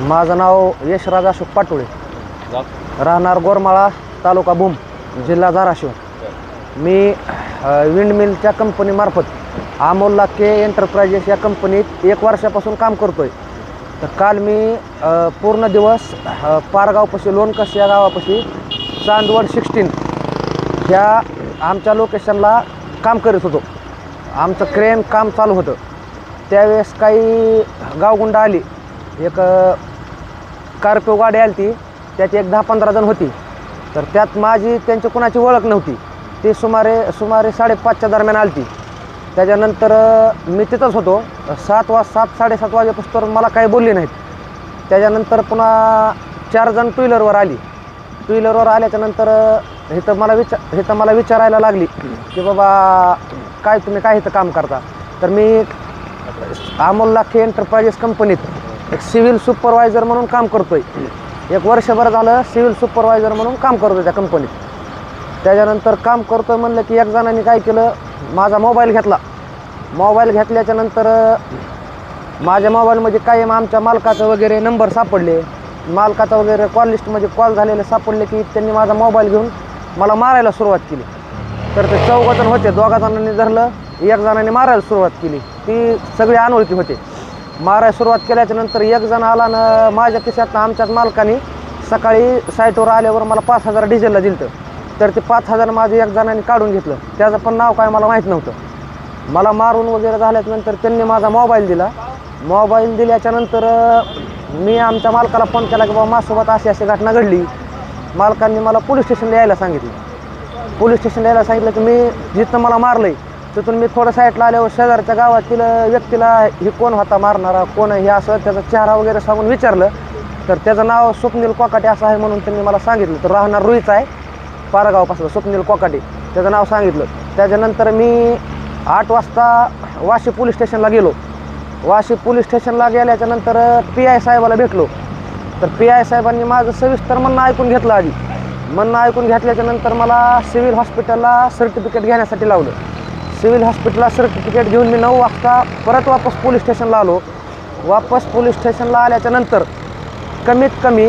माझं नाव यशराज अशोक पाटोळे. राहणार गोरमाळा तालुका भूम जिल्हा धाराशिव. मी विंडमिलच्या कंपनीमार्फत अमोल लाखे एंटरप्राइजेस या कंपनीत एक वर्षापासून काम करतो आहे तर काल मी पूर्ण दिवस पारगावपाशी लोणकस या गावापाशी चांदवड सिक्स्टीन ह्या आमच्या लोकेशनला काम करीत होतो. आमचं क्रेन काम चालू होतं. त्यावेळेस काही गावगुंड आली. एक कारपिओ कार्पिओ गाडी आली ती त्यात एक दहा पंधरा जण होती. तर त्यात माझी त्यांची कुणाची ओळख नव्हती. ती सुमारे सुमारे साडेपाचच्या दरम्यान आली ती त्याच्यानंतर मी तिथंच होतो. सात वाज सात साडेसात वाजेपासून मला काही बोलली नाहीत. त्याच्यानंतर पुन्हा चार जण टू व्हीलरवर आली टू व्हीलरवर आल्याच्यानंतर हे तर मला विचार हे तर मला विचारायला लागली की बाबा काय तुम्ही काय इथं काम करता? तर मी अमोल लाखे एंटरप्राइजेस कंपनीत एक सिव्हिल सुपरवायझर म्हणून काम करतोय. एक वर्षभर झालं सिव्हिल सुपरवायझर म्हणून काम करतोय त्या कंपनीत. त्याच्यानंतर काम करतोय म्हणलं की एक जणांनी काय केलं माझा मोबाईल घेतला. मोबाईल घेतल्याच्या नंतर माझ्या मोबाईलमध्ये कायम आमच्या मालकाचं वगैरे नंबर सापडले. मालकाचा वगैरे कॉल लिस्टमध्ये कॉल झालेले सापडले की त्यांनी माझा मोबाईल घेऊन मला मारायला सुरुवात केली. तर ते चौघजण होते दोघा जणांनी धरलं एक जणांनी मारायला सुरुवात केली. ती सगळी अनोळखी होते. मारायला सुरुवात केल्याच्यानंतर एक जण आला ना माझ्या खिशात आमच्याच मालकाने सकाळी साईटवर आल्यावर मला पाच हजार डिझेलला दिलं तर ते पाच हजार माझं एक जणांनी काढून घेतलं. त्याचं पण नाव काय मला माहीत नव्हतं. मला मारून वगैरे झाल्याच्यानंतर त्यांनी माझा मोबाईल दिला. मोबाईल दिल्याच्या नंतर मी आमच्या मालकाला फोन केला की बाबा माझ्यासोबत अशी अशी घटना घडली. मालकांनी मला पोलीस स्टेशनला यायला सांगितलं. पोलीस स्टेशनला यायला सांगितलं की मी जिथं मला मारलं आहे तिथून मी थोडं साईडला आल्यावर शेजारच्या गावातील व्यक्तीला हे कोण होता मारणारा कोण आहे हे असं त्याचा चेहरा वगैरे सांगून विचारलं. तर त्याचं नाव स्वप्नील कोकाटे असं आहे म्हणून त्यांनी मला सांगितलं. तर राहणार रुईचा आहे पारगावपासून स्वप्नील कोकाटे. त्याचं नाव सांगितलं. त्याच्यानंतर मी आठ वाजता वाशी पोलीस स्टेशनला गेलो. वाशी पोलीस स्टेशनला गेल्याच्यानंतर पी आय साहेबाला भेटलो. तर पी आय साहेबांनी माझं सविस्तर म्हणणं ऐकून घेतलं आधी. म्हणणं ऐकून घेतल्याच्यानंतर मला सिव्हिल हॉस्पिटलला सर्टिफिकेट घेण्यासाठी लावलं. सिव्हिल हॉस्पिटलला सर्टिफिकेट घेऊन मी नऊ वाजता परत वापस पोलीस स्टेशनला आलो. वापस पोलीस स्टेशनला आल्याच्यानंतर कमीत कमी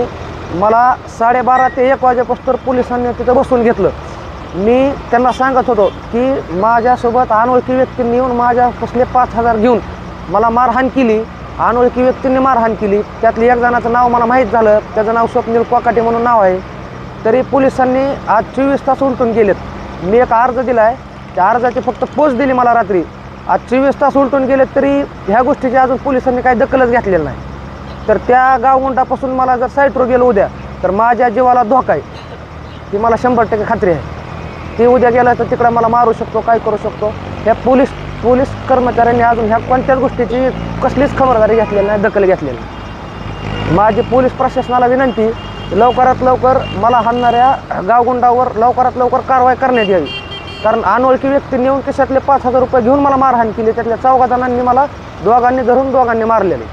मला साडेबारा ते एक वाजेपासून पोलिसांनी तिथं बसून घेतलं. मी त्यांना सांगत होतो की माझ्यासोबत अनोळखी व्यक्तींनी येऊन माझ्यापासले पाच हजार घेऊन मला मारहाण केली. अनोळखी व्यक्तींनी मारहाण केली. त्यातली एक जणाचं नाव मला माहीत झालं. त्याचं नाव स्वप्नील कोकाटे म्हणून नाव आहे. तरी पोलिसांनी आज चोवीस तास उलटून गेलेत. मी एक अर्ज दिला आहे त्या अर्जाची फक्त पोच दिली मला रात्री. आज चोवीस तास उलटून गेलेत तरी ह्या गोष्टीची अजून पोलिसांनी काही दखलच घेतलेली नाही. तर त्या गावगुंडापासून मला जर साईटवर गेलो उद्या तर माझ्या जीवाला धोका आहे. ती मला शंभर टक्के खात्री आहे. ती उद्या गेलं तर तिकडं मला मारू शकतो काय करू शकतो? ह्या पोलीस पोलीस कर्मचाऱ्यांनी अजून ह्या कोणत्याच गोष्टीची कसलीच खबरदारी घेतलेली नाही दखल घेतलेली नाही. माझी पोलीस प्रशासनाला विनंती लवकरात लवकर मला हाणणाऱ्या गावगुंडावर लवकरात लवकर कारवाई करण्यात यावी. कारण अनोळखी व्यक्ती नेऊन खिशातले पाच हजार रुपये घेऊन मला मारहाण केली त्यातल्या चौघा जणांनी मला दोघांनी धरून दोघांनी मारलेले.